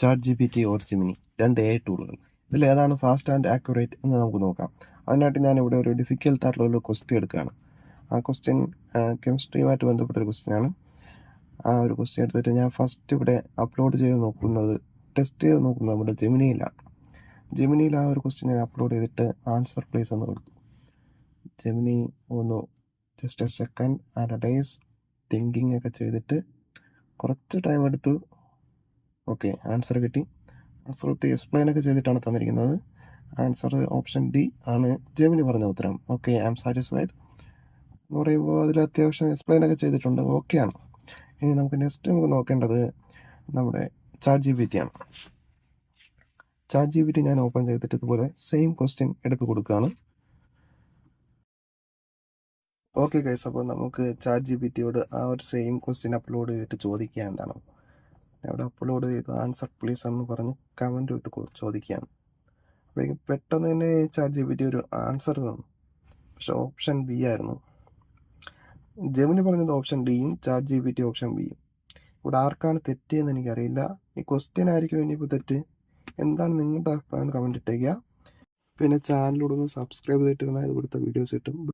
Chat G P T or Gemini രണ്ട് A ടൂളുകൾ ഇതിൽ ഏതാണ് ഫാസ്റ്റ് ആൻഡ് ആക്യുറേറ്റ് എന്ന് നമുക്ക് നോക്കാം. അതിനായിട്ട് ഞാൻ ഇവിടെ ഒരു ഡിഫിക്കൽട്ട് ആയിട്ടുള്ള ഒരു ക്വസ്റ്റ്യൻ എടുക്കുകയാണ്. ആ ക്വസ്റ്റ്യൻ കെമിസ്ട്രിയുമായിട്ട് ബന്ധപ്പെട്ട ഒരു ക്വസ്റ്റ്യനാണ് ആ ഒരു ക്വസ്റ്റ്യൻ എടുത്തിട്ട് ഞാൻ ഫസ്റ്റ് ഇവിടെ അപ്ലോഡ് ചെയ്ത് നോക്കുന്നത് ടെസ്റ്റ് ചെയ്ത് നോക്കുന്നത് നമ്മുടെ ജെമിനിയിലാണ് ജെമിനിയിൽ ആ ഒരു ക്വസ്റ്റ്യൻ ഞാൻ അപ്ലോഡ് ചെയ്തിട്ട് ആൻസർ പ്ലേസ് എന്ന് കൊടുത്തു. ജെമിനി ഒന്ന് just a second and days thinking ഒക്കെ ചെയ്തിട്ട് കുറച്ച് ടൈം എടുത്തു. ഓക്കെ ആൻസർ കിട്ടി. ആൻസർ ഒത്തിരി എക്സ്പ്ലെയിൻ ഒക്കെ ചെയ്തിട്ടാണ് തന്നിരിക്കുന്നത്. ആൻസർ ഓപ്ഷൻ ഡി ആണ് ജെമിനി പറഞ്ഞ ഉത്തരം. ഓക്കെ ഐ ആം സാറ്റിസ്ഫൈഡ് എന്ന് പറയുമ്പോൾ അതിൽ അത്യാവശ്യം എക്സ്പ്ലെയിൻ ഒക്കെ ചെയ്തിട്ടുണ്ട്. ഓക്കെ ആണ്. ഇനി നമുക്ക് നെക്സ്റ്റ് നമുക്ക് നോക്കേണ്ടത് നമ്മുടെ ചാറ്റ് ജി ബി ടി ആണ്. ചാറ്റ് ജി ബി ടി ഞാൻ ഓപ്പൺ ചെയ്തിട്ട് ഇതുപോലെ സെയിം ക്വസ്റ്റ്യൻ എടുത്ത് കൊടുക്കുകയാണ്. ഓക്കെ ഗൈസ് അപ്പോൾ നമുക്ക് ചാറ്റ് ജി ബി ടിയോട് ആ ഒരു സെയിം ക്വസ്റ്റ്യൻ അപ്ലോഡ് ചെയ്തിട്ട് ചോദിക്കുക എന്താണ്? അവിടെ അപ്ലോഡ് ചെയ്തു. ആൻസർ പ്ലീസ് എന്ന് പറഞ്ഞ് കമന്റ് ഇട്ട് ചോദിക്കുകയാണ്. അപ്പോഴേക്കും പെട്ടെന്ന് തന്നെ ചാറ്റ് ജി ഒരു ആൻസർ തന്നു. പക്ഷെ ഓപ്ഷൻ ബി ആയിരുന്നു. ജെമിനി പറഞ്ഞത് ഓപ്ഷൻ ഡിയും ചാറ്റ് ജി ഓപ്ഷൻ ബിയും ഇവിടെ ആർക്കാണ് തെറ്റിയെന്ന് എനിക്കറിയില്ല. ഈ ക്വസ്റ്റ്യൻ ആയിരിക്കും ഇനിയിപ്പോൾ തെറ്റ്. എന്താണ് നിങ്ങളുടെ അഭിപ്രായം കമന്റ് ഇട്ടേക്കുക. പിന്നെ ചാനലിലൂടെ ഒന്ന് സബ്സ്ക്രൈബ് ചെയ്തിട്ടിരുന്നാൽ ഇവിടുത്തെ വീഡിയോസ് കിട്ടും.